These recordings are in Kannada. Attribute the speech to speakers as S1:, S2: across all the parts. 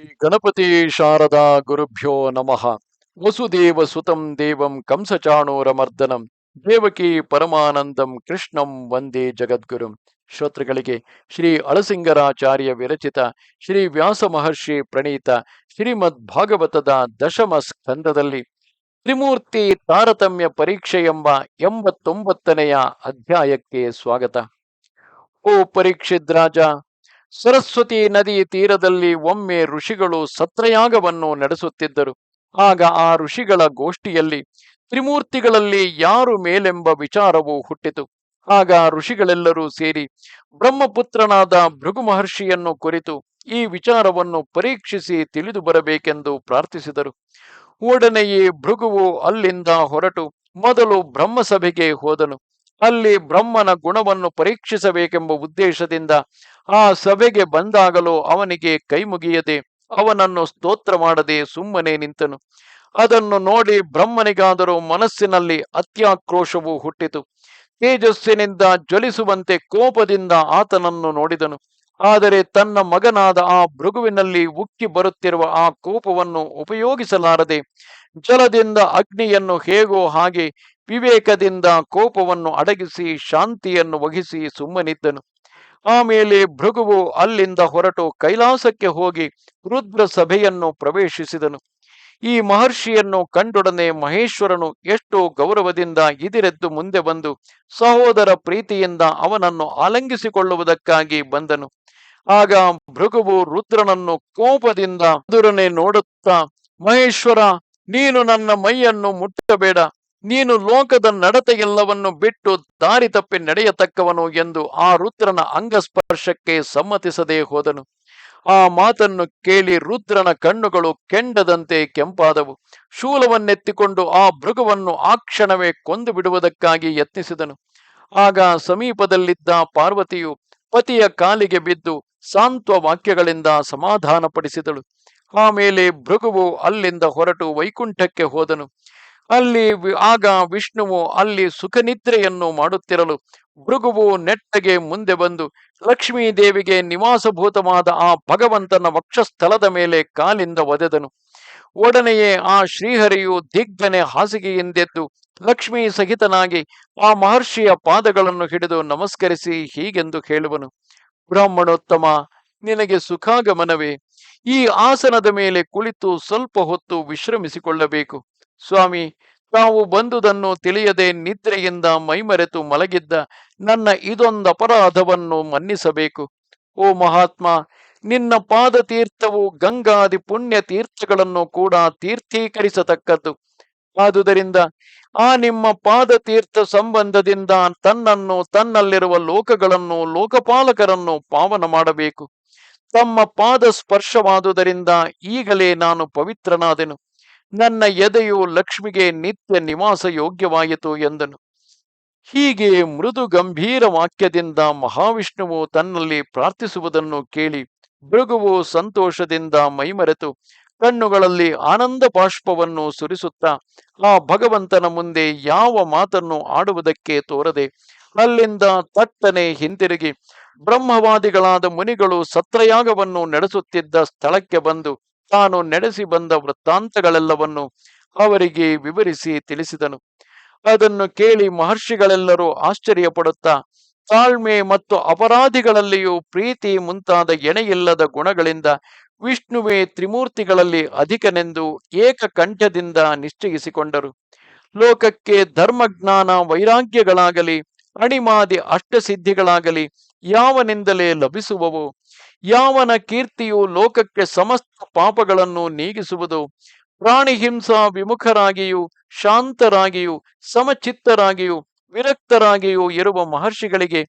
S1: ಗಣಪತಿ ಶಾರದಾ ಗುರುಭ್ಯೋ ನಮಃ. ವಸುದೇವ ಸುತಂ ದೇವಂ ಕಂಸಚಾಣೂರಮರ್ದನಂ. ದೇವಕಿ ಪರಮಾನಂದಂ ಕೃಷ್ಣಂ ವಂದೇ ಜಗದ್ಗುರು. ಶ್ರೋತೃಗಳಿಗೆ ಶ್ರೀ ಅಳಸಿಂಗರಾಚಾರ್ಯ ವಿರಚಿತ, ಶ್ರೀ ವ್ಯಾಸ ಮಹರ್ಷಿ ಪ್ರಣೀತ, ಶ್ರೀಮದ್ ಭಾಗವತದ ದಶಮ ಸ್ಕಂದದಲ್ಲಿ ತ್ರಿಮೂರ್ತಿ ತಾರತಮ್ಯ ಪರೀಕ್ಷೆ ಎಂಬ ಎಂಬತ್ತೊಂಬತ್ತನೆಯ ಅಧ್ಯಾಯಕ್ಕೆ ಸ್ವಾಗತ. ಓ ಪರೀಕ್ಷಿತ್ ರಾಜ ಸರಸ್ವತಿ ನದಿ ತೀರದಲ್ಲಿ ಒಮ್ಮೆ ಋಷಿಗಳು ಸತ್ರಯಾಗವನ್ನು ನಡೆಸುತ್ತಿದ್ದರು. ಆಗ ಆ ಋಷಿಗಳ ಗೋಷ್ಠಿಯಲ್ಲಿ ತ್ರಿಮೂರ್ತಿಗಳಲ್ಲಿ ಯಾರು ಮೇಲೆಂಬ ವಿಚಾರವು ಹುಟ್ಟಿತು. ಆಗ ಋಷಿಗಳೆಲ್ಲರೂ ಸೇರಿ ಬ್ರಹ್ಮಪುತ್ರನಾದ ಭೃಗು ಮಹರ್ಷಿಯನ್ನು ಕುರಿತು ಈ ವಿಚಾರವನ್ನು ಪರೀಕ್ಷಿಸಿ ತಿಳಿದು ಬರಬೇಕೆಂದು ಪ್ರಾರ್ಥಿಸಿದರು. ಒಡನೆಯೇ ಭೃಗುವು ಅಲ್ಲಿಂದ ಹೊರಟು ಮೊದಲು ಬ್ರಹ್ಮಸಭೆಗೆ ಹೋದನು. ಅಲ್ಲಿ ಬ್ರಹ್ಮನ ಗುಣವನ್ನು ಪರೀಕ್ಷಿಸಬೇಕೆಂಬ ಉದ್ದೇಶದಿಂದ ಆ ಸಭೆಗೆ ಬಂದಾಗಲೂ ಅವನಿಗೆ ಕೈ ಮುಗಿಯದೆ ಅವನನ್ನು ಸ್ತೋತ್ರ ಮಾಡದೆ ಸುಮ್ಮನೆ ನಿಂತನು. ಅದನ್ನು ನೋಡಿ ಬ್ರಹ್ಮನಿಗಾದರೂ ಮನಸ್ಸಿನಲ್ಲಿ ಅತ್ಯಾಕ್ರೋಶವು ಹುಟ್ಟಿತು. ತೇಜಸ್ಸಿನಿಂದ ಜ್ವಲಿಸುವಂತೆ ಕೋಪದಿಂದ ಆತನನ್ನು ನೋಡಿದನು. ಆದರೆ ತನ್ನ ಮಗನಾದ ಆ ಭೃಗುವಿನಲ್ಲಿ ಉಕ್ಕಿ ಬರುತ್ತಿರುವ ಆ ಕೋಪವನ್ನು ಉಪಯೋಗಿಸಲಾರದೆ ಜಲದಿಂದ ಅಗ್ನಿಯನ್ನು ಹೇಗೋ ಹಾಗೆ ವಿವೇಕದಿಂದ ಕೋಪವನ್ನು ಅಡಗಿಸಿ ಶಾಂತಿಯನ್ನು ವಹಿಸಿ ಸುಮ್ಮನಿದ್ದನು. ಆಮೇಲೆ ಭೃಗುವು ಅಲ್ಲಿಂದ ಹೊರಟು ಕೈಲಾಸಕ್ಕೆ ಹೋಗಿ ರುದ್ರ ಸಭೆಯನ್ನು ಪ್ರವೇಶಿಸಿದನು. ಈ ಮಹರ್ಷಿಯನ್ನು ಕಂಡೊಡನೆ ಮಹೇಶ್ವರನು ಎಷ್ಟು ಗೌರವದಿಂದ ಇದಿರೆದ್ದು ಮುಂದೆ ಬಂದು ಸಹೋದರ ಪ್ರೀತಿಯಿಂದ ಅವನನ್ನು ಆಲಂಗಿಸಿಕೊಳ್ಳುವುದಕ್ಕಾಗಿ ಬಂದನು. ಆಗ ಭೃಗುವು ರುದ್ರನನ್ನು ಕೋಪದಿಂದ ಎದುರನೆ ನೋಡುತ್ತಾ, ಮಹೇಶ್ವರ, ನೀನು ನನ್ನ ಮೈಯನ್ನು ಮುಟ್ಟಬೇಡ. ನೀನು ಲೋಕದ ನಡತೆಯೆಲ್ಲವನ್ನು ಬಿಟ್ಟು ದಾರಿ ತಪ್ಪಿ ನಡೆಯತಕ್ಕವನು ಎಂದು ಆ ರುದ್ರನ ಅಂಗಸ್ಪರ್ಶಕ್ಕೆ ಸಮ್ಮತಿಸದೆ ಹೋದನು. ಆ ಮಾತನ್ನು ಕೇಳಿ ರುದ್ರನ ಕಣ್ಣುಗಳು ಕೆಂಡದಂತೆ ಕೆಂಪಾದವು. ಶೂಲವನ್ನೆತ್ತಿಕೊಂಡು ಆ ಭೃಗವನ್ನು ಆ ಕ್ಷಣವೇ ಕೊಂದು ಬಿಡುವುದಕ್ಕಾಗಿ ಯತ್ನಿಸಿದನು. ಆಗ ಸಮೀಪದಲ್ಲಿದ್ದ ಪಾರ್ವತಿಯು ಪತಿಯ ಕಾಲಿಗೆ ಬಿದ್ದು ಸಾಂತ್ವ ವಾಕ್ಯಗಳಿಂದ ಸಮಾಧಾನಪಡಿಸಿದಳು. ಆಮೇಲೆ ಭೃಗುವು ಅಲ್ಲಿಂದ ಹೊರಟು ವೈಕುಂಠಕ್ಕೆ ಹೋದನು. ಅಲ್ಲಿ ಆಗ ವಿಷ್ಣುವು ಅಲ್ಲಿ ಸುಖನಿದ್ರೆಯನ್ನು ಮಾಡುತ್ತಿರಲು ಭೃಗುವು ನೆಟ್ಟಗೆ ಮುಂದೆ ಬಂದು ಲಕ್ಷ್ಮೀ ದೇವಿಗೆ ನಿವಾಸಭೂತವಾದ ಆ ಭಗವಂತನ ವಕ್ಷಸ್ಥಳದ ಮೇಲೆ ಕಾಲಿಂದ ಒದೆದನು. ಒಡನೆಯೇ ಆ ಶ್ರೀಹರಿಯು ದಿಗ್ಗನೆ ಹಾಸಿಗೆಯಿಂದೆದ್ದು ಲಕ್ಷ್ಮೀ ಸಹಿತನಾಗಿ ಆ ಮಹರ್ಷಿಯ ಪಾದಗಳನ್ನು ಹಿಡಿದು ನಮಸ್ಕರಿಸಿ ಹೀಗೆಂದು ಹೇಳುವನು. ಬ್ರಾಹ್ಮಣೋತ್ತಮ, ನಿನಗೆ ಸುಖಾಗಮನವೇ. ಈ ಆಸನದ ಮೇಲೆ ಕುಳಿತು ಸ್ವಲ್ಪ ಹೊತ್ತು ವಿಶ್ರಮಿಸಿಕೊಳ್ಳಬೇಕು. ಸ್ವಾಮಿ, ತಾವು ಬಂದುದನ್ನು ತಿಳಿಯದೆ ನಿದ್ರೆಯಿಂದ ಮೈಮರೆತು ಮಲಗಿದ್ದ ನನ್ನ ಇದೊಂದು ಅಪರಾಧವನ್ನು ಮನ್ನಿಸಬೇಕು. ಓ ಮಹಾತ್ಮ, ನಿನ್ನ ಪಾದ ತೀರ್ಥವು ಗಂಗಾದಿ ಪುಣ್ಯ ತೀರ್ಥಗಳನ್ನು ಕೂಡ ತೀರ್ಥೀಕರಿಸತಕ್ಕದ್ದು. ಆದುದರಿಂದ ಆ ನಿಮ್ಮ ಪಾದ ತೀರ್ಥ ಸಂಬಂಧದಿಂದ ತನ್ನನ್ನು ತನ್ನಲ್ಲಿರುವ ಲೋಕಗಳನ್ನು ಲೋಕಪಾಲಕರನ್ನು ಪಾವನ ಮಾಡಬೇಕು. ತಮ್ಮ ಪಾದ ಸ್ಪರ್ಶವಾದುದರಿಂದ ಈಗಲೇ ನಾನು ಪವಿತ್ರನಾದೆನು. ನನ್ನ ಎದೆಯು ಲಕ್ಷ್ಮಿಗೆ ನಿತ್ಯ ನಿವಾಸ ಯೋಗ್ಯವಾಯಿತು ಎಂದನು. ಹೀಗೆ ಮೃದು ಗಂಭೀರ ವಾಕ್ಯದಿಂದ ಮಹಾವಿಷ್ಣುವು ತನ್ನಲ್ಲಿ ಪ್ರಾರ್ಥಿಸುವುದನ್ನು ಕೇಳಿ ಭೃಗುವು ಸಂತೋಷದಿಂದ ಮೈಮರೆತು ಕಣ್ಣುಗಳಲ್ಲಿ ಆನಂದ ಬಾಷ್ಪವನ್ನು ಸುರಿಸುತ್ತಾ ಆ ಭಗವಂತನ ಮುಂದೆ ಯಾವ ಮಾತನ್ನು ಆಡುವುದಕ್ಕೆ ತೋರದೆ ಅಲ್ಲಿಂದ ತಟ್ಟನೆ ಹಿಂತಿರುಗಿ ಬ್ರಹ್ಮವಾದಿಗಳಾದ ಮುನಿಗಳು ಸತ್ರಯಾಗವನ್ನು ನಡೆಸುತ್ತಿದ್ದ ಸ್ಥಳಕ್ಕೆ ಬಂದು ತಾನು ನಡೆಸಿ ಬಂದ ವೃತ್ತಾಂತಗಳೆಲ್ಲವನ್ನು ಅವರಿಗೆ ವಿವರಿಸಿ ತಿಳಿಸಿದನು. ಅದನ್ನು ಕೇಳಿ ಮಹರ್ಷಿಗಳೆಲ್ಲರೂ ಆಶ್ಚರ್ಯಪಡುತ್ತಾ, ತಾಳ್ಮೆ ಮತ್ತು ಅಪರಾಧಿಗಳಲ್ಲಿಯೂ ಪ್ರೀತಿ ಮುಂತಾದ ಎಣೆಯಿಲ್ಲದ ಗುಣಗಳಿಂದ ವಿಷ್ಣುವೆ ತ್ರಿಮೂರ್ತಿಗಳಲ್ಲಿ ಅಧಿಕನೆಂದು ಏಕಕಂಠದಿಂದ ನಿಶ್ಚಯಿಸಿಕೊಂಡರು. ಲೋಕಕ್ಕೆ ಧರ್ಮಜ್ಞಾನ ವೈರಾಗ್ಯಗಳಾಗಲಿ, ಅಣಿಮಾದಿ ಅಷ್ಟಸಿದ್ಧಿಗಳಾಗಲಿ ಯಾವನಿಂದಲೇ ಲಭಿಸುವವು ಯಾವನ ಕೀರ್ತಿಯು ಲೋಕಕ್ಕೆ ಸಮಸ್ತ ಪಾಪಗಳನ್ನು ನೀಗಿಸುವುದು? ಪ್ರಾಣಿ ಹಿಂಸಾ ವಿಮುಖರಾಗಿಯೂ, ಶಾಂತರಾಗಿಯೂ, ಸಮಚಿತ್ತರಾಗಿಯೂ, ವಿರಕ್ತರಾಗಿಯೂ ಇರುವ ಮಹರ್ಷಿಗಳಿಗೆ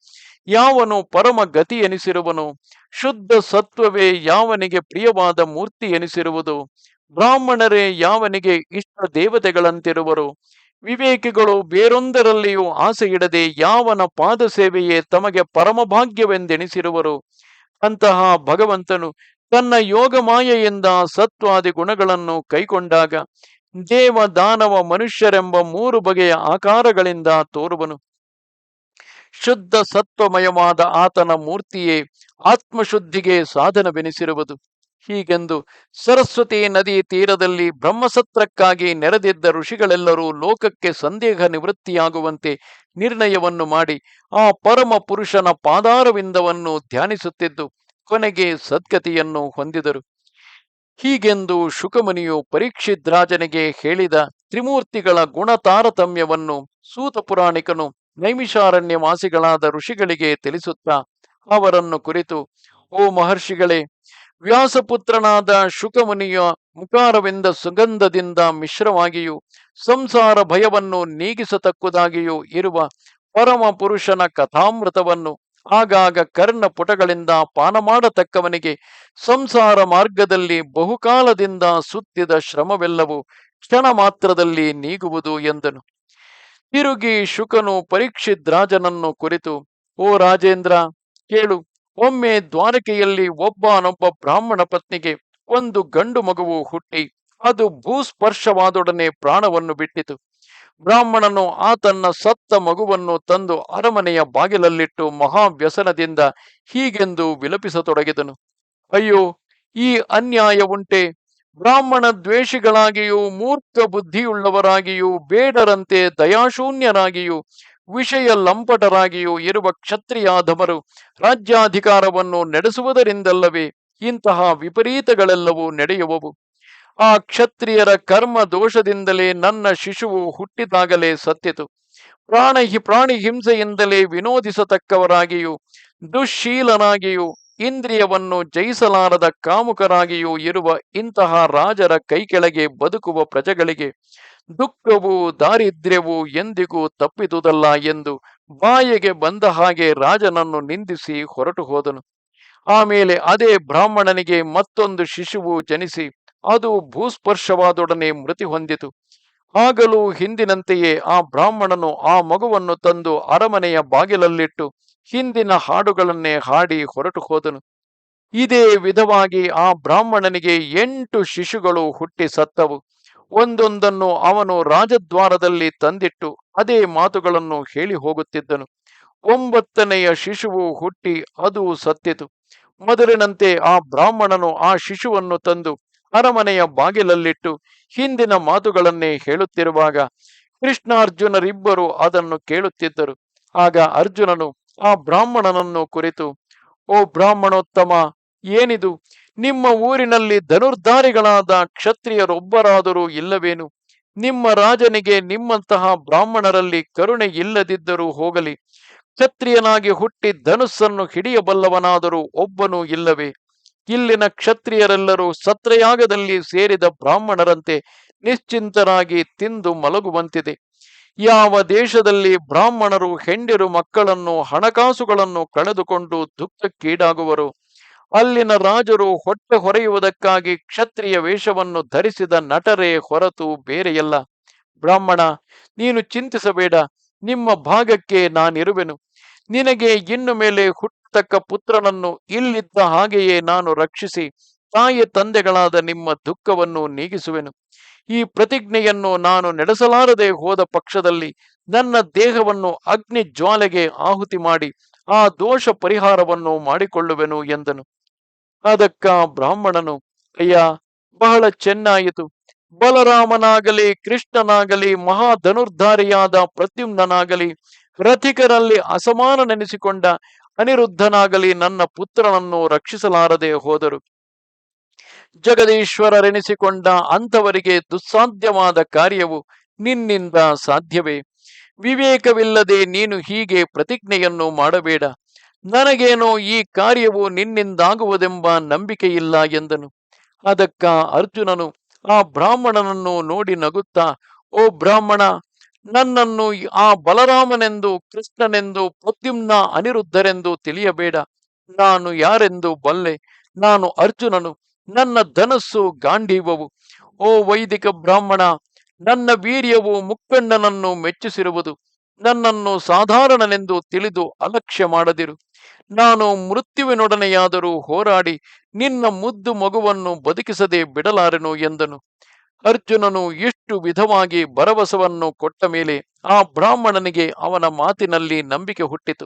S1: ಯಾವನು ಪರಮ ಗತಿ ಎನಿಸಿರುವನು? ಶುದ್ಧ ಸತ್ವವೇ ಯಾವನಿಗೆ ಪ್ರಿಯವಾದ ಮೂರ್ತಿ ಎನಿಸಿರುವುದು? ಬ್ರಾಹ್ಮಣರೇ ಯಾವನಿಗೆ ಇಷ್ಟ ದೇವತೆಗಳಂತಿರುವರು? ವಿವೇಕಿಗಳು ಬೇರೊಂದರಲ್ಲಿಯೂ ಆಸೆ ಇಡದೆ ಯಾವನ ಪಾದ ಸೇವೆಯೇ ತಮಗೆ ಪರಮಭಾಗ್ಯವೆಂದೆಣಿಸಿರುವರು ಅಂತಹ ಭಗವಂತನು ತನ್ನ ಯೋಗ ಮಾಯೆಯಿಂದ ಸತ್ವಾದಿ ಗುಣಗಳನ್ನು ಕೈಕೊಂಡಾಗ ದೇವ ದಾನವ ಮನುಷ್ಯರೆಂಬ ಮೂರು ಬಗೆಯ ಆಕಾರಗಳಿಂದ ತೋರುವನು. ಶುದ್ಧ ಸತ್ವಮಯವಾದ ಆತನ ಮೂರ್ತಿಯೇ ಆತ್ಮಶುದ್ಧಿಗೆ ಸಾಧನವೆನಿಸಿರುವುದು. ಹೀಗೆಂದು ಸರಸ್ವತಿ ನದಿ ತೀರದಲ್ಲಿ ಬ್ರಹ್ಮಸತ್ರಕ್ಕಾಗಿ ನೆರೆದಿದ್ದ ಋಷಿಗಳೆಲ್ಲರೂ ಲೋಕಕ್ಕೆ ಸಂದೇಹ ನಿವೃತ್ತಿಯಾಗುವಂತೆ ನಿರ್ಣಯವನ್ನು ಮಾಡಿ ಆ ಪರಮ ಪುರುಷನ ಪಾದಾರವಿಂದವನ್ನು ಧ್ಯಾನಿಸುತ್ತಿದ್ದು ಕೊನೆಗೆ ಸದ್ಗತಿಯನ್ನು ಹೊಂದಿದರು. ಹೀಗೆಂದು ಶುಕಮುನಿಯು ಪರೀಕ್ಷಿದ್ರಾಜನಿಗೆ ಹೇಳಿದ ತ್ರಿಮೂರ್ತಿಗಳ ಗುಣ ತಾರತಮ್ಯವನ್ನು ಸೂತ ಪುರಾಣಿಕನು ನೈಮಿಷಾರಣ್ಯ ವಾಸಿಗಳಾದ ಋಷಿಗಳಿಗೆ ತಿಳಿಸುತ್ತಾ ಅವರನ್ನು ಕುರಿತು, ಓ ಮಹರ್ಷಿಗಳೇ ವ್ಯಾಸಪುತ್ರನಾದ ಶುಕಮುನಿಯ ಮುಖಾರವೆಂದ ಸುಗಂಧದಿಂದ ಮಿಶ್ರವಾಗಿಯೂ, ಸಂಸಾರ ಭಯವನ್ನು ನೀಗಿಸತಕ್ಕುದಾಗಿಯೂ ಇರುವ ಪರಮ ಪುರುಷನ ಕಥಾಮೃತವನ್ನು ಆಗಾಗ ಕರ್ಣ ಪುಟಗಳಿಂದ ಪಾನ ಮಾಡತಕ್ಕವನಿಗೆ ಸಂಸಾರ ಮಾರ್ಗದಲ್ಲಿ ಬಹುಕಾಲದಿಂದ ಸುತ್ತಿದ ಶ್ರಮವೆಲ್ಲವೂ ಕ್ಷಣ ಮಾತ್ರದಲ್ಲಿ ನೀಗುವುದು ಎಂದನು. ತಿರುಗಿ ಶುಕನು ಪರೀಕ್ಷಿದ್ರಾಜನನ್ನು ಕುರಿತು, ಓ ರಾಜೇಂದ್ರ, ಕೇಳು ಒಮ್ಮೆ ದ್ವಾರಕೆಯಲ್ಲಿ ಒಬ್ಬನೊಬ್ಬ ಬ್ರಾಹ್ಮಣ ಪತ್ನಿಗೆ ಒಂದು ಗಂಡು ಮಗುವು ಹುಟ್ಟಿ, ಅದು ಭೂಸ್ಪರ್ಶವಾದೊಡನೆ ಪ್ರಾಣವನ್ನು ಬಿಟ್ಟಿತು. ಬ್ರಾಹ್ಮಣನು ಆತನ್ನ ಸತ್ತ ಮಗುವನ್ನು ತಂದು ಅರಮನೆಯ ಬಾಗಿಲಲ್ಲಿಟ್ಟು ಮಹಾವ್ಯಸನದಿಂದ ಹೀಗೆಂದು ವಿಲಪಿಸತೊಡಗಿದನು. ಅಯ್ಯೋ, ಈ ಅನ್ಯಾಯ ಉಂಟೆ. ಬ್ರಾಹ್ಮಣ ದ್ವೇಷಿಗಳಾಗಿಯೂ, ಮೂರ್ಖ ಬುದ್ಧಿಯುಳ್ಳವರಾಗಿಯೂ, ಬೇಡರಂತೆ ದಯಾಶೂನ್ಯರಾಗಿಯೂ ವಿಷಯ ಲಂಪಟರಾಗಿಯೂ ಇರುವ ಕ್ಷತ್ರಿಯಾಧಮರು ರಾಜ್ಯಾಧಿಕಾರವನ್ನು ನಡೆಸುವುದರಿಂದಲ್ಲವೇ ಇಂತಹ ವಿಪರೀತಗಳೆಲ್ಲವೂ ನಡೆಯುವವು. ಆ ಕ್ಷತ್ರಿಯರ ಕರ್ಮ ದೋಷದಿಂದಲೇ ನನ್ನ ಶಿಶುವು ಹುಟ್ಟಿದಾಗಲೇ ಸತ್ತಿತು. ಪ್ರಾಣ ಪ್ರಾಣಿ ಹಿಂಸೆಯಿಂದಲೇ ವಿನೋದಿಸತಕ್ಕವರಾಗಿಯೂ, ದುಶ್ಶೀಲನಾಗಿಯೂ, ಇಂದ್ರಿಯವನ್ನು ಜಯಿಸಲಾರದ ಕಾಮುಕರಾಗಿಯೂ ಇರುವ ಇಂತಹ ರಾಜರ ಕೈಕೆಳಗೆ ಬದುಕುವ ಪ್ರಜೆಗಳಿಗೆ ದುಃಖವು ದಾರಿದ್ರ್ಯವು ಎಂದಿಗೂ ತಪ್ಪಿದುದಲ್ಲ ಎಂದು ಬಾಯಿಗೆ ಬಂದ ಹಾಗೆ ರಾಜನನ್ನು ನಿಂದಿಸಿ ಹೊರಟು ಹೋದನು. ಆಮೇಲೆ ಅದೇ ಬ್ರಾಹ್ಮಣನಿಗೆ ಮತ್ತೊಂದು ಶಿಶುವು ಜನಿಸಿ ಅದು ಭೂಸ್ಪರ್ಶವಾದೊಡನೆ ಮೃತಿ ಹೊಂದಿತು. ಆಗಲೂ ಹಿಂದಿನಂತೆಯೇ ಆ ಬ್ರಾಹ್ಮಣನು ಆ ಮಗುವನ್ನು ತಂದು ಅರಮನೆಯ ಬಾಗಿಲಲ್ಲಿಟ್ಟು ಹಿಂದಿನ ಹಾಡುಗಳನ್ನೇ ಹಾಡಿ ಹೊರಟು ಹೋದನು. ಇದೇ ವಿಧವಾಗಿ ಆ ಬ್ರಾಹ್ಮಣನಿಗೆ ಎಂಟು ಶಿಶುಗಳು ಹುಟ್ಟಿ ಸತ್ತವು. ಒಂದೊಂದನ್ನು ಅವನು ರಾಜದ್ವಾರದಲ್ಲಿ ತಂದಿಟ್ಟು ಅದೇ ಮಾತುಗಳನ್ನು ಹೇಳಿ ಹೋಗುತ್ತಿದ್ದನು. ಒಂಬತ್ತನೆಯ ಶಿಶುವು ಹುಟ್ಟಿ ಅದು ಸತ್ತಿತು. ಮೊದಲಿನಂತೆ ಆ ಬ್ರಾಹ್ಮಣನು ಆ ಶಿಶುವನ್ನು ತಂದು ಅರಮನೆಯ ಬಾಗಿಲಲ್ಲಿಟ್ಟು ಹಿಂದಿನ ಮಾತುಗಳನ್ನೇ ಹೇಳುತ್ತಿರುವಾಗ ಕೃಷ್ಣಾರ್ಜುನರಿಬ್ಬರು ಅದನ್ನು ಕೇಳುತ್ತಿದ್ದರು. ಆಗ ಅರ್ಜುನನು ಆ ಬ್ರಾಹ್ಮಣನನ್ನು ಕುರಿತು, ಓ ಬ್ರಾಹ್ಮಣೋತ್ತಮ, ಏನಿದು? ನಿಮ್ಮ ಊರಿನಲ್ಲಿ ಧನುರ್ಧಾರಿಗಳಾದ ಕ್ಷತ್ರಿಯರೊಬ್ಬರಾದರೂ ಇಲ್ಲವೇನು? ನಿಮ್ಮ ರಾಜನಿಗೆ ನಿಮ್ಮಂತಹ ಬ್ರಾಹ್ಮಣರಲ್ಲಿ ಕರುಣೆ ಇಲ್ಲದಿದ್ದರೂ ಹೋಗಲಿ. ಕ್ಷತ್ರಿಯನಾಗಿ ಹುಟ್ಟಿ ಧನುಸ್ಸನ್ನು ಹಿಡಿಯಬಲ್ಲವನಾದರೂ ಒಬ್ಬನೂ ಇಲ್ಲವೇ? ಇಲ್ಲಿನ ಕ್ಷತ್ರಿಯರೆಲ್ಲರೂ ಸತ್ರಯಾಗದಲ್ಲಿ ಸೇರಿದ ಬ್ರಾಹ್ಮಣರಂತೆ ನಿಶ್ಚಿಂತರಾಗಿ ತಿಂದು ಮಲಗುವಂತಿದೆ. ಯಾವ ದೇಶದಲ್ಲಿ ಬ್ರಾಹ್ಮಣರು ಹೆಂಡಿರು ಮಕ್ಕಳನ್ನು ಹಣಕಾಸುಗಳನ್ನು ಕಳೆದುಕೊಂಡು ದುಃಖಕ್ಕೀಡಾಗುವರು? ಅಲ್ಲಿನ ರಾಜರು ಹೊಟ್ಟೆ ಹೊರೆಯುವುದಕ್ಕಾಗಿ ಕ್ಷತ್ರಿಯ ವೇಷವನ್ನು ಧರಿಸಿದ ನಟರೇ ಹೊರತು ಬೇರೆಯಲ್ಲ. ಬ್ರಾಹ್ಮಣ, ನೀನು ಚಿಂತಿಸಬೇಡ, ನಿಮ್ಮ ಭಾಗಕ್ಕೆ ನಾನಿರುವೆನು. ನಿನಗೆ ಇನ್ನು ಮೇಲೆ ಹುಟ್ಟತಕ್ಕ ಪುತ್ರನನ್ನು ಇಲ್ಲಿದ್ದ ಹಾಗೆಯೇ ನಾನು ರಕ್ಷಿಸಿ ತಾಯಿ ತಂದೆಗಳಾದ ನಿಮ್ಮ ದುಃಖವನ್ನು ನೀಗಿಸುವೆನು. ಈ ಪ್ರತಿಜ್ಞೆಯನ್ನು ನಾನು ನಡೆಸಲಾರದೆ ಹೋದ ಪಕ್ಷದಲ್ಲಿ ನನ್ನ ದೇಹವನ್ನು ಅಗ್ನಿ ಜ್ವಾಲೆಗೆ ಆಹುತಿ ಮಾಡಿ ಆ ದೋಷ ಪರಿಹಾರವನ್ನು ಮಾಡಿಕೊಳ್ಳುವೆನು ಎಂದನು. ಅದಕ್ಕ ಬ್ರಾಹ್ಮಣನು, ಅಯ್ಯ, ಬಹಳ ಚೆನ್ನಾಯಿತು. ಬಲರಾಮನಾಗಲಿ, ಕೃಷ್ಣನಾಗಲಿ, ಮಹಾಧನುರ್ಧಾರಿಯಾದ ಪ್ರತ್ಯುಮ್ನಾಗಲಿ ರಥಿಕರಲ್ಲಿ ಅಸಮಾನ ನೆನೆಸಿಕೊಂಡ ಅನಿರುದ್ಧನಾಗಲಿ ನನ್ನ ಪುತ್ರನನ್ನು ರಕ್ಷಿಸಲಾರದೆ ಹೋದರು. ಜಗದೀಶ್ವರರೆನಿಸಿಕೊಂಡ ಅಂಥವರಿಗೆ ದುಸ್ಸಾಧ್ಯವಾದ ಕಾರ್ಯವು ನಿನ್ನಿಂದ ಸಾಧ್ಯವೇ. ವಿವೇಕವಿಲ್ಲದೆ ನೀನು ಹೀಗೆ ಪ್ರತಿಜ್ಞೆಯನ್ನು ಮಾಡಬೇಡ. ನನಗೇನೋ ಈ ಕಾರ್ಯವು ನಿನ್ನಿಂದಾಗುವುದೆಂಬ ನಂಬಿಕೆಯಿಲ್ಲ ಎಂದನು. ಅದಕ್ಕ ಅರ್ಜುನನು ಆ ಬ್ರಾಹ್ಮಣನನ್ನು ನೋಡಿ ನಗುತ್ತಾ, ಓ ಬ್ರಾಹ್ಮಣ, ನನ್ನನ್ನು ಆ ಬಲರಾಮನೆಂದು, ಕೃಷ್ಣನೆಂದು, ಪ್ರದ್ಯುಮ್ನ ಅನಿರುದ್ಧರೆಂದು ತಿಳಿಯಬೇಡ. ನಾನು ಯಾರೆಂದು ಬಲ್ಲೆ. ನಾನು ಅರ್ಜುನನು. ನನ್ನ ಧನಸ್ಸು ಗಾಂಡೀವವು. ಓ ವೈದಿಕ ಬ್ರಾಹ್ಮಣ, ನನ್ನ ವೀರ್ಯವು ಮುಕ್ಕಣ್ಣನನ್ನು ಮೆಚ್ಚಿಸಿರುವುದು. ನನ್ನನ್ನು ಸಾಧಾರಣನೆಂದು ತಿಳಿದು ಅಲಕ್ಷ್ಯ ಮಾಡದಿರು. ನಾನು ಮೃತ್ಯುವಿನೊಡನೆಯಾದರೂ ಹೋರಾಡಿ ನಿನ್ನ ಮುದ್ದು ಮಗುವನ್ನು ಬದುಕಿಸದೆ ಬಿಡಲಾರೆನು ಎಂದನು. ಅರ್ಜುನನು ಇಷ್ಟು ವಿಧವಾಗಿ ಭರವಸವನ್ನು ಕೊಟ್ಟ ಮೇಲೆ ಆ ಬ್ರಾಹ್ಮಣನಿಗೆ ಅವನ ಮಾತಿನಲ್ಲಿ ನಂಬಿಕೆ ಹುಟ್ಟಿತು.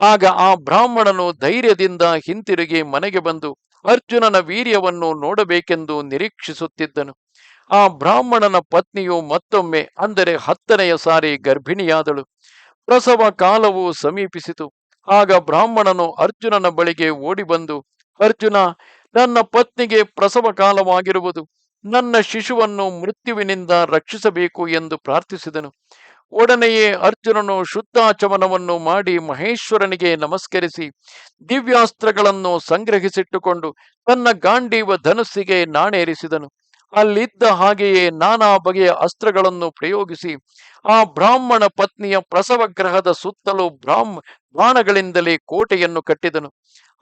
S1: ಆಗ ಆ ಬ್ರಾಹ್ಮಣನು ಧೈರ್ಯದಿಂದ ಹಿಂತಿರುಗಿ ಮನೆಗೆ ಬಂದು ಅರ್ಜುನನ ವೀರ್ಯವನ್ನು ನೋಡಬೇಕೆಂದು ನಿರೀಕ್ಷಿಸುತ್ತಿದ್ದನು. ಆ ಬ್ರಾಹ್ಮಣನ ಪತ್ನಿಯು ಮತ್ತೊಮ್ಮೆ ಅಂದರೆ ಹತ್ತನೆಯ ಸಾರಿ ಗರ್ಭಿಣಿಯಾದಳು. ಪ್ರಸವ ಕಾಲವು ಸಮೀಪಿಸಿತು. ಆಗ ಬ್ರಾಹ್ಮಣನು ಅರ್ಜುನನ ಬಳಿಗೆ ಓಡಿ ಬಂದು, ಅರ್ಜುನ, ನನ್ನ ಪತ್ನಿಗೆ ಪ್ರಸವ ಕಾಲವಾಗಿರುವುದು. ನನ್ನ ಶಿಶುವನ್ನು ಮೃತ್ಯುವಿನಿಂದ ರಕ್ಷಿಸಬೇಕು ಎಂದು ಪ್ರಾರ್ಥಿಸಿದನು. ಒಡನೆಯೇ ಅರ್ಜುನನು ಶುದ್ಧಾಚಮನವನ್ನು ಮಾಡಿ ಮಹೇಶ್ವರನಿಗೆ ನಮಸ್ಕರಿಸಿ, ದಿವ್ಯಾಸ್ತ್ರಗಳನ್ನು ಸಂಗ್ರಹಿಸಿಟ್ಟುಕೊಂಡು ತನ್ನ ಗಾಂಡೀವ ಧನಸ್ಸಿಗೆ ನಾಣೇರಿಸಿದನು. ಅಲ್ಲಿದ್ದ ಹಾಗೆಯೇ ನಾನಾ ಬಗೆಯ ಅಸ್ತ್ರಗಳನ್ನು ಪ್ರಯೋಗಿಸಿ ಆ ಬ್ರಾಹ್ಮಣ ಪತ್ನಿಯ ಪ್ರಸವ ಗ್ರಹದ ಸುತ್ತಲೂ ಬ್ರಾಹ್ಮ, ಬಾಣಗಳಿಂದಲೇ ಕೋಟೆಯನ್ನು ಕಟ್ಟಿದನು.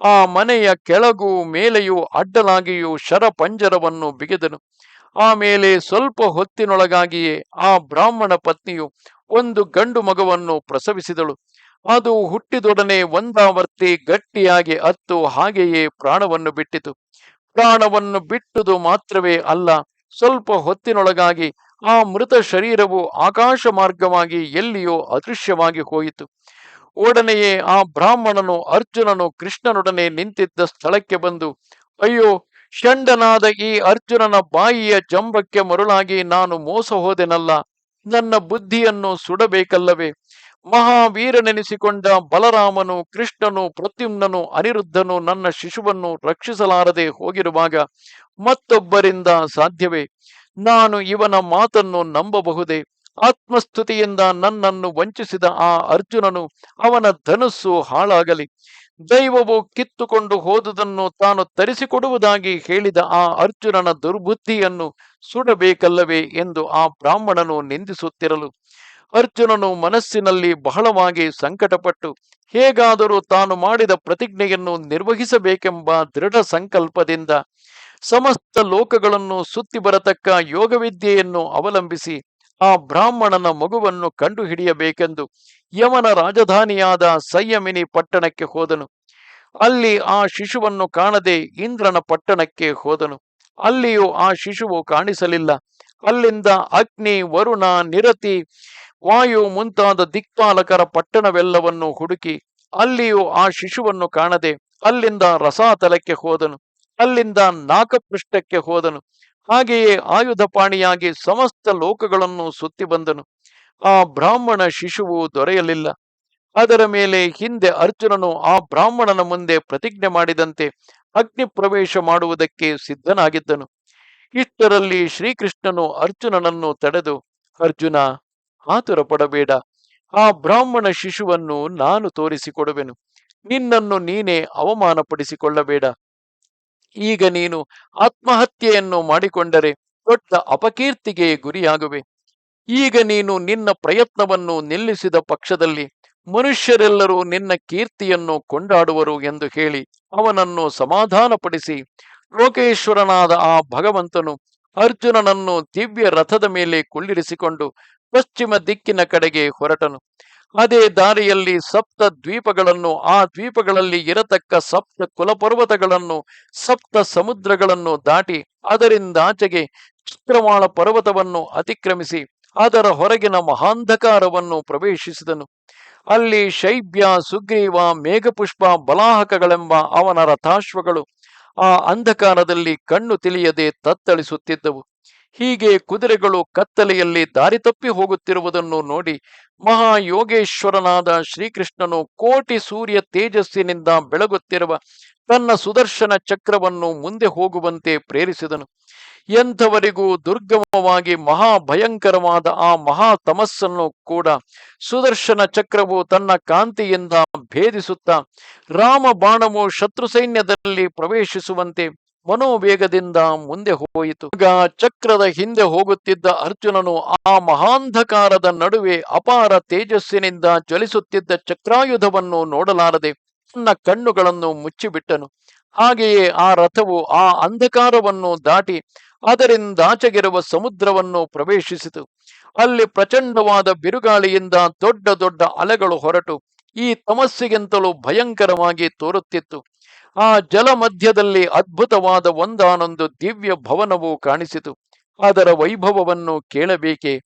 S1: ಆ ಮನೆಯ ಕೆಳಗೂ ಮೇಲೆಯೂ ಅಡ್ಡಲಾಗಿಯೂ ಶರಪಂಜರವನ್ನು ಬಿಗಿದನು. ಆಮೇಲೆ ಸ್ವಲ್ಪ ಹೊತ್ತಿನೊಳಗಾಗಿಯೇ ಆ ಬ್ರಾಹ್ಮಣ ಪತ್ನಿಯು ಒಂದು ಗಂಡು ಮಗುವನ್ನು ಪ್ರಸವಿಸಿದಳು. ಅದು ಹುಟ್ಟಿದೊಡನೆ ಒಂದಾವರ್ತಿ ಗಟ್ಟಿಯಾಗಿ ಅತ್ತು ಹಾಗೆಯೇ ಪ್ರಾಣವನ್ನು ಬಿಟ್ಟಿತು. ಪ್ರಾಣವನ್ನು ಬಿಟ್ಟುದು ಮಾತ್ರವೇ ಅಲ್ಲ, ಸ್ವಲ್ಪ ಹೊತ್ತಿನೊಳಗಾಗಿ ಆ ಮೃತ ಶರೀರವು ಆಕಾಶ ಮಾರ್ಗವಾಗಿ ಎಲ್ಲಿಯೋ ಅದೃಶ್ಯವಾಗಿ ಹೋಯಿತು. ಒಡನೆಯೇ ಆ ಬ್ರಾಹ್ಮಣನು ಅರ್ಜುನನು ಕೃಷ್ಣನೊಡನೆ ನಿಂತಿದ್ದ ಸ್ಥಳಕ್ಕೆ ಬಂದು, ಅಯ್ಯೋ, ಷಂಡನಾದ ಈ ಅರ್ಜುನನ ಬಾಯಿಯ ಜಂಬಕ್ಕೆ ಮರುಳಾಗಿ ನಾನು ಮೋಸ ಹೋದೆನಲ್ಲ, ನನ್ನ ಬುದ್ಧಿಯನ್ನು ಸುಡಬೇಕಲ್ಲವೇ? ಮಹಾವೀರನೆನಿಸಿಕೊಂಡ ಬಲರಾಮನು, ಕೃಷ್ಣನು ಪ್ರತ್ಯುಮ್ನನು ಅನಿರುದ್ಧನು, ನನ್ನ ಶಿಶುವನ್ನು ರಕ್ಷಿಸಲಾರದೆ ಹೋಗಿರುವಾಗ ಮತ್ತೊಬ್ಬರಿಂದ ಸಾಧ್ಯವೇ? ನಾನು ಇವನ ಮಾತನ್ನು ನಂಬಬಹುದೇ? ಆತ್ಮಸ್ತುತಿಯಿಂದ ನನ್ನನ್ನು ವಂಚಿಸಿದ ಆ ಅರ್ಜುನನು ಅವನ ಧನುಸ್ಸು ಹಾಳಾಗಲಿ. ದೈವವು ಕಿತ್ತುಕೊಂಡು ಹೋದುದನ್ನು ತಾನು ತರಿಸಿಕೊಡುವುದಾಗಿ ಹೇಳಿದ ಆ ಅರ್ಜುನನ ದುರ್ಬುದ್ಧಿಯನ್ನು ಸುಡಬೇಕಲ್ಲವೇ ಎಂದು ಆ ಬ್ರಾಹ್ಮಣನು ನಿಂದಿಸುತ್ತಿರಲು. ಅರ್ಜುನನು ಮನಸ್ಸಿನಲ್ಲಿ ಬಹಳವಾಗಿ ಸಂಕಟಪಟ್ಟು ಹೇಗಾದರೂ ತಾನು ಮಾಡಿದ ಪ್ರತಿಜ್ಞೆಯನ್ನು ನಿರ್ವಹಿಸಬೇಕೆಂಬ ದೃಢ ಸಂಕಲ್ಪದಿಂದ ಸಮಸ್ತ ಲೋಕಗಳನ್ನು ಸುತ್ತಿ ಬರತಕ್ಕ ಯೋಗವಿದ್ಯೆಯನ್ನು ಅವಲಂಬಿಸಿ ಆ ಬ್ರಾಹ್ಮಣನ ಮಗುವನ್ನು ಕಂಡುಹಿಡಿಯಬೇಕೆಂದು ಯಮನ ರಾಜಧಾನಿಯಾದ ಸಯ್ಯಮಿನಿ ಪಟ್ಟಣಕ್ಕೆ ಹೋದನು. ಅಲ್ಲಿ ಆ ಶಿಶುವನ್ನು ಕಾಣದೆ ಇಂದ್ರನ ಪಟ್ಟಣಕ್ಕೆ ಹೋದನು. ಅಲ್ಲಿಯೂ ಆ ಶಿಶುವು ಕಾಣಿಸಲಿಲ್ಲ. ಅಲ್ಲಿಂದ ಅಗ್ನಿ, ವರುಣ, ನಿರತಿ ವಾಯು ಮುಂತಾದ ದಿಕ್ಪಾಲಕರ ಪಟ್ಟಣವೆಲ್ಲವನ್ನು ಹುಡುಕಿ ಅಲ್ಲಿಯೂ ಆ ಶಿಶುವನ್ನು ಕಾಣದೆ ಅಲ್ಲಿಂದ ರಸಾತಲಕ್ಕೆ ಹೋದನು. ಅಲ್ಲಿಂದ ನಾಕಪೃಷ್ಠಕ್ಕೆ ಹೋದನು. ಹಾಗೆಯೇ ಆಯುಧಪಾಣಿಯಾಗಿ ಸಮಸ್ತ ಲೋಕಗಳನ್ನು ಸುತ್ತಿ ಬಂದನು. ಆ ಬ್ರಾಹ್ಮಣ ಶಿಶುವು ದೊರೆಯಲಿಲ್ಲ. ಅದರ ಮೇಲೆ ಹಿಂದೆ ಅರ್ಜುನನು ಆ ಬ್ರಾಹ್ಮಣನ ಮುಂದೆ ಪ್ರತಿಜ್ಞೆ ಮಾಡಿದಂತೆ ಅಗ್ನಿ ಪ್ರವೇಶ ಮಾಡುವುದಕ್ಕೆ ಸಿದ್ಧನಾಗಿದ್ದನು. ಇಷ್ಟರಲ್ಲಿ ಶ್ರೀಕೃಷ್ಣನು ಅರ್ಜುನನನ್ನು ತಡೆದು, ಅರ್ಜುನ ಆತುರ ಪಡಬೇಡ. ಆ ಬ್ರಾಹ್ಮಣ ಶಿಶುವನ್ನು ನಾನು ತೋರಿಸಿಕೊಡುವೆನು. ನಿನ್ನನ್ನು ನೀನೇ ಅವಮಾನಪಡಿಸಿಕೊಳ್ಳಬೇಡ. ಈಗ ನೀನು ಆತ್ಮಹತ್ಯೆಯನ್ನು ಮಾಡಿಕೊಂಡರೆ ದೊಡ್ಡ ಅಪಕೀರ್ತಿಗೆ ಗುರಿಯಾಗುವೆ. ಈಗ ನೀನು ನಿನ್ನ ಪ್ರಯತ್ನವನ್ನು ನಿಲ್ಲಿಸಿದ ಪಕ್ಷದಲ್ಲಿ ಮನುಷ್ಯರೆಲ್ಲರೂ ನಿನ್ನ ಕೀರ್ತಿಯನ್ನು ಕೊಂಡಾಡುವರು ಎಂದು ಹೇಳಿ ಅವನನ್ನು ಸಮಾಧಾನಪಡಿಸಿ ಲೋಕೇಶ್ವರನಾದ ಆ ಭಗವಂತನು ಅರ್ಜುನನನ್ನು ದಿವ್ಯ ರಥದ ಮೇಲೆ ಕುಳ್ಳಿರಿಸಿಕೊಂಡು ಪಶ್ಚಿಮ ದಿಕ್ಕಿನ ಕಡೆಗೆ ಹೊರಟನು. ಅದೇ ದಾರಿಯಲ್ಲಿ ಸಪ್ತ ದ್ವೀಪಗಳನ್ನು, ಆ ದ್ವೀಪಗಳಲ್ಲಿ ಇರತಕ್ಕ ಸಪ್ತ ಕುಲಪರ್ವತಗಳನ್ನು, ಸಪ್ತ ಸಮುದ್ರಗಳನ್ನು ದಾಟಿ ಅದರಿಂದಾಚೆಗೆ ಚಿತ್ರವಾಳ ಪರ್ವತವನ್ನು ಅತಿಕ್ರಮಿಸಿ ಅದರ ಹೊರಗಿನ ಮಹಾಂಧಕಾರವನ್ನು ಪ್ರವೇಶಿಸಿದನು. ಅಲ್ಲಿ ಶೈಬ್ಯ, ಸುಗ್ರೀವ, ಮೇಘಪುಷ್ಪ, ಬಲಾಹಕಗಳೆಂಬ ಅವನ ರಥಾಶ್ವಗಳು ಆ ಅಂಧಕಾರದಲ್ಲಿ ಕಣ್ಣು ತಿಳಿಯದೆ ತತ್ತಳಿಸುತ್ತಿದ್ದವು. ಹೀಗೆ ಕುದುರೆಗಳು ಕತ್ತಲೆಯಲ್ಲಿ ದಾರಿ ತಪ್ಪಿ ಹೋಗುತ್ತಿರುವುದನ್ನು ನೋಡಿ ಮಹಾಯೋಗೇಶ್ವರನಾದ ಶ್ರೀಕೃಷ್ಣನು ಕೋಟಿ ಸೂರ್ಯ ತೇಜಸ್ಸಿನಿಂದ ಬೆಳಗುತ್ತಿರುವ ತನ್ನ ಸುದರ್ಶನ ಚಕ್ರವನ್ನು ಮುಂದೆ ಹೋಗುವಂತೆ ಪ್ರೇರಿಸಿದನು. ಎಂಥವರಿಗೂ ದುರ್ಗಮವಾಗಿ ಮಹಾ ಭಯಂಕರವಾದ ಆ ಮಹಾ ತಮಸ್ಸನ್ನು ಕೂಡ ಸುದರ್ಶನ ಚಕ್ರವು ತನ್ನ ಕಾಂತಿಯಿಂದ ಭೇದಿಸುತ್ತಾ ರಾಮ ಬಾಣವು ಶತ್ರು ಸೈನ್ಯದಲ್ಲಿ ಪ್ರವೇಶಿಸುವಂತೆ ಮನೋವೇಗದಿಂದ ಮುಂದೆ ಹೋಯಿತು. ಆಗ ಚಕ್ರದ ಹಿಂದೆ ಹೋಗುತ್ತಿದ್ದ ಅರ್ಜುನನು ಆ ಮಹಾಂಧಕಾರದ ನಡುವೆ ಅಪಾರ ತೇಜಸ್ಸಿನಿಂದ ಜ್ವಲಿಸುತ್ತಿದ್ದ ಚಕ್ರಾಯುಧವನ್ನು ನೋಡಲಾರದೆ ತನ್ನ ಕಣ್ಣುಗಳನ್ನು ಮುಚ್ಚಿಬಿಟ್ಟನು. ಹಾಗೆಯೇ ಆ ರಥವು ಆ ಅಂಧಕಾರವನ್ನು ದಾಟಿ ಅದರಿಂದಾಚೆಗಿರುವ ಸಮುದ್ರವನ್ನು ಪ್ರವೇಶಿಸಿತು. ಅಲ್ಲಿ ಪ್ರಚಂಡವಾದ ಬಿರುಗಾಳಿಯಿಂದ ದೊಡ್ಡ ದೊಡ್ಡ ಅಲೆಗಳು ಹೊರಟು. ಈ ತಮಸ್ಸಿಗಿಂತಲೂ ಭಯಂಕರವಾಗಿ ತೋರುತ್ತಿತ್ತು. ಆ ಜಲ ಮಧ್ಯದಲ್ಲಿ ಅದ್ಭುತವಾದ ಒಂದಾನೊಂದು ದಿವ್ಯ ಭವನವು ಕಾಣಿಸಿತು. ಅದರ ವೈಭವವನ್ನು ಕೇಳಬೇಕೆ?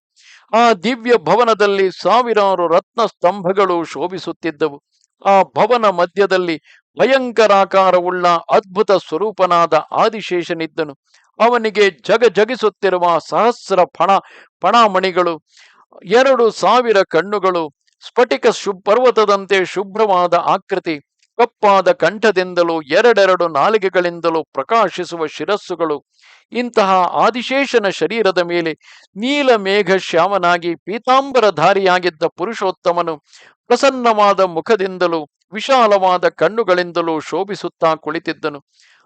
S1: ಆ ದಿವ್ಯ ಭವನದಲ್ಲಿ ಸಾವಿರಾರು ರತ್ನ ಸ್ತಂಭಗಳು ಶೋಭಿಸುತ್ತಿದ್ದವು. ಆ ಭವನ ಮಧ್ಯದಲ್ಲಿ ಭಯಂಕರಾಕಾರವುಳ್ಳ ಅದ್ಭುತ ಸ್ವರೂಪನಾದ ಆದಿಶೇಷನಿದ್ದನು. ಅವನಿಗೆ ಜಗ ಜಗಿಸುತ್ತಿರುವ ಸಹಸ್ರ ಪಣ, ಪಣಾಮಣಿಗಳು, ಎರಡು ಸಾವಿರ ಕಣ್ಣುಗಳು, ಸ್ಫಟಿಕ ಶು ಪರ್ವತದಂತೆ ಶುಭ್ರವಾದ ಆಕೃತಿ, ಕಪ್ಪಾದ ಕಂಠದಿಂದಲೂ ಎರಡೆರಡು ನಾಲಿಗೆಗಳಿಂದಲೂ ಪ್ರಕಾಶಿಸುವ ಶಿರಸ್ಸುಗಳು, ಇಂತಹ ಆದಿಶೇಷನ ಶರೀರದ ಮೇಲೆ ನೀಲ ಮೇಘ ಶ್ಯಾಮನಾಗಿ ಪೀತಾಂಬರಧಾರಿಯಾಗಿದ್ದ ಪುರುಷೋತ್ತಮನು ಪ್ರಸನ್ನವಾದ ಮುಖದಿಂದಲೂ ವಿಶಾಲವಾದ ಕಣ್ಣುಗಳಿಂದಲೂ ಶೋಭಿಸುತ್ತಾ ಕುಳಿತಿದ್ದನು.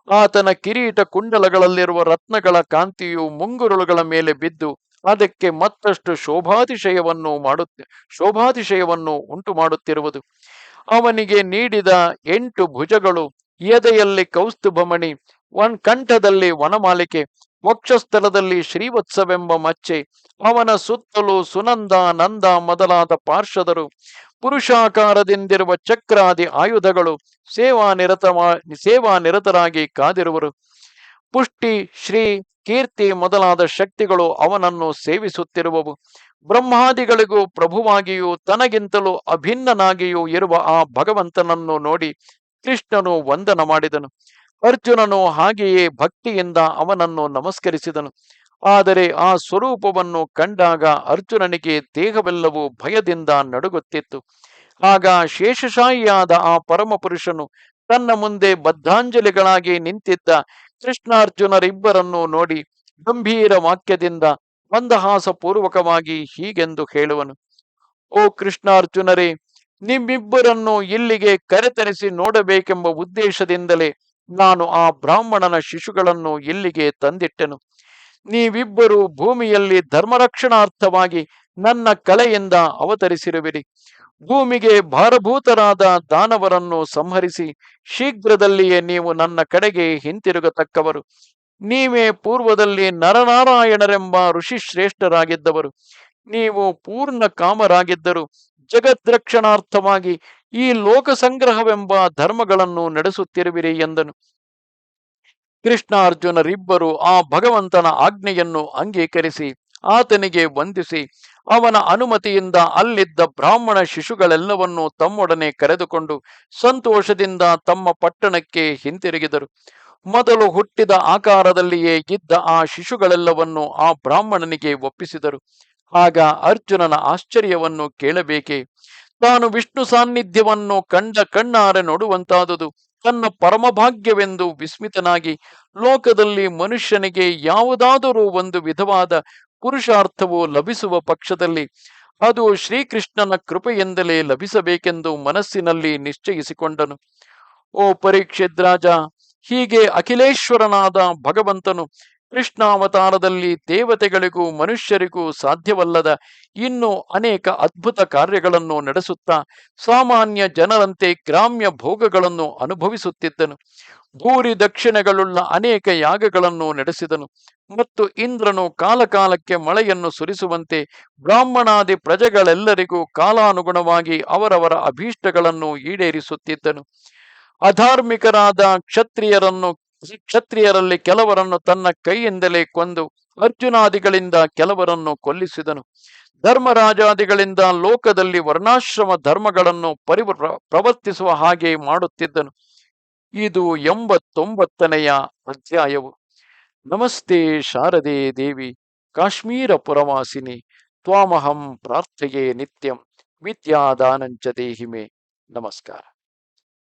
S1: ಆತನ ಕಿರೀಟ ಕುಂಡಲಗಳಲ್ಲಿರುವ ರತ್ನಗಳ ಕಾಂತಿಯು ಮುಂಗುರುಳುಗಳ ಮೇಲೆ ಬಿದ್ದು ಅದಕ್ಕೆ ಮತ್ತಷ್ಟು ಶೋಭಾತಿಶಯವನ್ನು ಮಾಡುತ್ತೆ, ಶೋಭಾತಿಶಯವನ್ನು ಉಂಟು ಮಾಡುತ್ತಿರುವುದು ಅವನಿಗೆ ನೀಡಿದ ಎಂಟು ಭುಜಗಳು, ಎದೆಯಲ್ಲಿ ಕೌಸ್ತುಭಮಣಿ, ಒನ್ ಕಂಠದಲ್ಲಿ ವನಮಾಲಿಕೆ ವಕ್ಷಸ್ಥಲದಲ್ಲಿ ಶ್ರೀವತ್ಸವೆಂಬ ಮಚ್ಚೆ, ಅವನ ಸುತ್ತಲೂ ಸುನಂದ ನಂದ ಮೊದಲಾದ ಪಾರ್ಷದರು ಪುರುಷಾಕಾರದಿಂದಿರುವ ಚಕ್ರಾದಿ ಆಯುಧಗಳು ಸೇವಾ ನಿರತ ಸೇವಾ ನಿರತರಾಗಿ ಕಾದಿರುವರು. ಪುಷ್ಟಿ, ಶ್ರೀ, ಕೀರ್ತಿ ಮೊದಲಾದ ಶಕ್ತಿಗಳು ಅವನನ್ನು ಸೇವಿಸುತ್ತಿರುವವು. ಬ್ರಹ್ಮಾದಿಗಳಿಗೂ ಪ್ರಭುವಾಗಿಯೂ ತನಗಿಂತಲೂ ಅಭಿನ್ನನಾಗಿಯೂ ಇರುವ ಆ ಭಗವಂತನನ್ನು ನೋಡಿ ಕೃಷ್ಣನು ವಂದನ ಮಾಡಿದನು. ಅರ್ಜುನನು ಹಾಗೆಯೇ ಭಕ್ತಿಯಿಂದ ಅವನನ್ನು ನಮಸ್ಕರಿಸಿದನು. ಆದರೆ ಆ ಸ್ವರೂಪವನ್ನು ಕಂಡಾಗ ಅರ್ಜುನನಿಗೆ ದೇಹವೆಲ್ಲವೂ ಭಯದಿಂದ ನಡುಗುತ್ತಿತ್ತು. ಆಗ ಶೇಷಶಾಹಿಯಾದ ಆ ಪರಮಪುರುಷನು ತನ್ನ ಮುಂದೆ ಬದ್ಧಾಂಜಲಿಗಳಾಗಿ ನಿಂತಿದ್ದ ಕೃಷ್ಣಾರ್ಜುನರಿಬ್ಬರನ್ನು ನೋಡಿ ಗಂಭೀರ ವಾಕ್ಯದಿಂದ ಮಂದಹಾಸ ಪೂರ್ವಕವಾಗಿ ಹೀಗೆಂದು ಹೇಳುವನು. ಓ ಕೃಷ್ಣಾರ್ಜುನರೇ, ನಿಮ್ಮಿಬ್ಬರನ್ನು ಇಲ್ಲಿಗೆ ಕರೆತರಿಸಿ ನೋಡಬೇಕೆಂಬ ಉದ್ದೇಶದಿಂದಲೇ ನಾನು ಆ ಬ್ರಾಹ್ಮಣನ ಶಿಶುಗಳನ್ನು ಇಲ್ಲಿಗೆ ತಂದಿಟ್ಟೆನು. ನೀವಿಬ್ಬರು ಭೂಮಿಯಲ್ಲಿ ಧರ್ಮರಕ್ಷಣಾರ್ಥವಾಗಿ ನನ್ನ ಕಲೆಯಿಂದ ಅವತರಿಸಿರುವಿರಿ. ಭೂಮಿಗೆ ಭಾರಭೂತರಾದ ದಾನವರನ್ನು ಸಂಹರಿಸಿ ಶೀಘ್ರದಲ್ಲಿಯೇ ನೀವು ನನ್ನ ಕಡೆಗೆ ಹಿಂತಿರುಗತಕ್ಕವರು. ನೀವೇ ಪೂರ್ವದಲ್ಲಿ ನರನಾರಾಯಣರೆಂಬ ಋಷಿ ಶ್ರೇಷ್ಠರಾಗಿದ್ದವರು ನೀವು ಪೂರ್ಣ ಕಾಮರಾಗಿದ್ದರು ಜಗದ್ರಕ್ಷಣಾರ್ಥವಾಗಿ ಈ ಲೋಕ ಸಂಗ್ರಹವೆಂಬ ಧರ್ಮಗಳನ್ನು ನಡೆಸುತ್ತಿರುವಿರಿ ಎಂದನು. ಕೃಷ್ಣಾರ್ಜುನರಿಬ್ಬರು ಆ ಭಗವಂತನ ಆಜ್ಞೆಯನ್ನು ಅಂಗೀಕರಿಸಿ, ಆತನಿಗೆ ವಂದಿಸಿ, ಅವನ ಅನುಮತಿಯಿಂದ ಅಲ್ಲಿದ್ದ ಬ್ರಾಹ್ಮಣ ಶಿಶುಗಳೆಲ್ಲವನ್ನೂ ತಮ್ಮೊಡನೆ ಕರೆದುಕೊಂಡು ಸಂತೋಷದಿಂದ ತಮ್ಮ ಪಟ್ಟಣಕ್ಕೆ ಹಿಂತಿರುಗಿದರು. ಮೊದಲು ಹುಟ್ಟಿದ ಆಕಾರದಲ್ಲಿಯೇ ಇದ್ದ ಆ ಶಿಶುಗಳೆಲ್ಲವನ್ನೂ ಆ ಬ್ರಾಹ್ಮಣನಿಗೆ ಒಪ್ಪಿಸಿದರು. ಆಗ ಅರ್ಜುನನ ಆಶ್ಚರ್ಯವನ್ನು ಕೇಳಬೇಕೆ? ತಾನು ವಿಷ್ಣು ಸಾನ್ನಿಧ್ಯವನ್ನು ಕಂಡ ಕಣ್ಣಾರೆ ನೋಡುವಂತಾದುದು. ತನ್ನ ಪರಮಭಾಗ್ಯವೆಂದು ವಿಸ್ಮಿತನಾಗಿ ಲೋಕದಲ್ಲಿ ಮನುಷ್ಯನಿಗೆ ಯಾವುದಾದರೂ ಒಂದು ವಿಧವಾದ ಪುರುಷಾರ್ಥವು ಲಭಿಸುವ ಪಕ್ಷದಲ್ಲಿ ಅದು ಶ್ರೀಕೃಷ್ಣನ ಕೃಪೆಯಿಂದಲೇ ಲಭಿಸಬೇಕೆಂದು ಮನಸ್ಸಿನಲ್ಲಿ ನಿಶ್ಚಯಿಸಿಕೊಂಡನು. ಓ ಪರೀಕ್ಷಿದ್ರಾಜ ಹೀಗೆ ಅಖಿಲೇಶ್ವರನಾದ ಭಗವಂತನು ಕೃಷ್ಣಾವತಾರದಲ್ಲಿ ದೇವತೆಗಳಿಗೂ ಮನುಷ್ಯರಿಗೂ ಸಾಧ್ಯವಲ್ಲದ ಇನ್ನೂ ಅನೇಕ ಅದ್ಭುತ ಕಾರ್ಯಗಳನ್ನು ನಡೆಸುತ್ತಾ ಸಾಮಾನ್ಯ ಜನರಂತೆ ಗ್ರಾಮ್ಯ ಭೋಗಗಳನ್ನು ಅನುಭವಿಸುತ್ತಿದ್ದನು. ಭೂರಿ ದಕ್ಷಿಣೆಗಳುಳ್ಳ ಅನೇಕ ಯಾಗಗಳನ್ನು ನಡೆಸಿದನು. ಮತ್ತು ಇಂದ್ರನು ಕಾಲಕಾಲಕ್ಕೆ ಮಳೆಯನ್ನು ಸುರಿಸುವಂತೆ ಬ್ರಾಹ್ಮಣಾದಿ ಪ್ರಜೆಗಳೆಲ್ಲರಿಗೂ ಕಾಲಾನುಗುಣವಾಗಿ ಅವರವರ ಅಭೀಷ್ಟಗಳನ್ನು ಈಡೇರಿಸುತ್ತಿದ್ದನು. ಅಧಾರ್ಮಿಕರಾದ ಕ್ಷತ್ರಿಯರನ್ನು ಕ್ಷತ್ರಿಯರಲ್ಲಿ ಕೆಲವರನ್ನು ತನ್ನ ಕೈಯಿಂದಲೇ ಕೊಂದು ಅರ್ಜುನಾದಿಗಳಿಂದ ಕೆಲವರನ್ನು ಕೊಲ್ಲಿಸಿದನು. ಧರ್ಮರಾಜಾದಿಗಳಿಂದ ಲೋಕದಲ್ಲಿ ವರ್ಣಾಶ್ರಮ ಧರ್ಮಗಳನ್ನು ಪರಿ ಪ್ರವರ್ತಿಸುವ ಹಾಗೆ ಮಾಡುತ್ತಿದ್ದನು. ಇದು ಎಂಬತ್ತೊಂಬತ್ತನೆಯ ಅಧ್ಯಾಯವು. ನಮಸ್ತೆ ಶಾರದೆ ದೇವಿ ಕಾಶ್ಮೀರ ಪುರವಾಸಿನಿ ತ್ವಾಮಹಂ ಪ್ರಾರ್ಥೆಯೇ ನಿತ್ಯಂ, ವಿದ್ಯಾದಾನಂಚ ದೇಹಿಮೆ. ನಮಸ್ಕಾರ.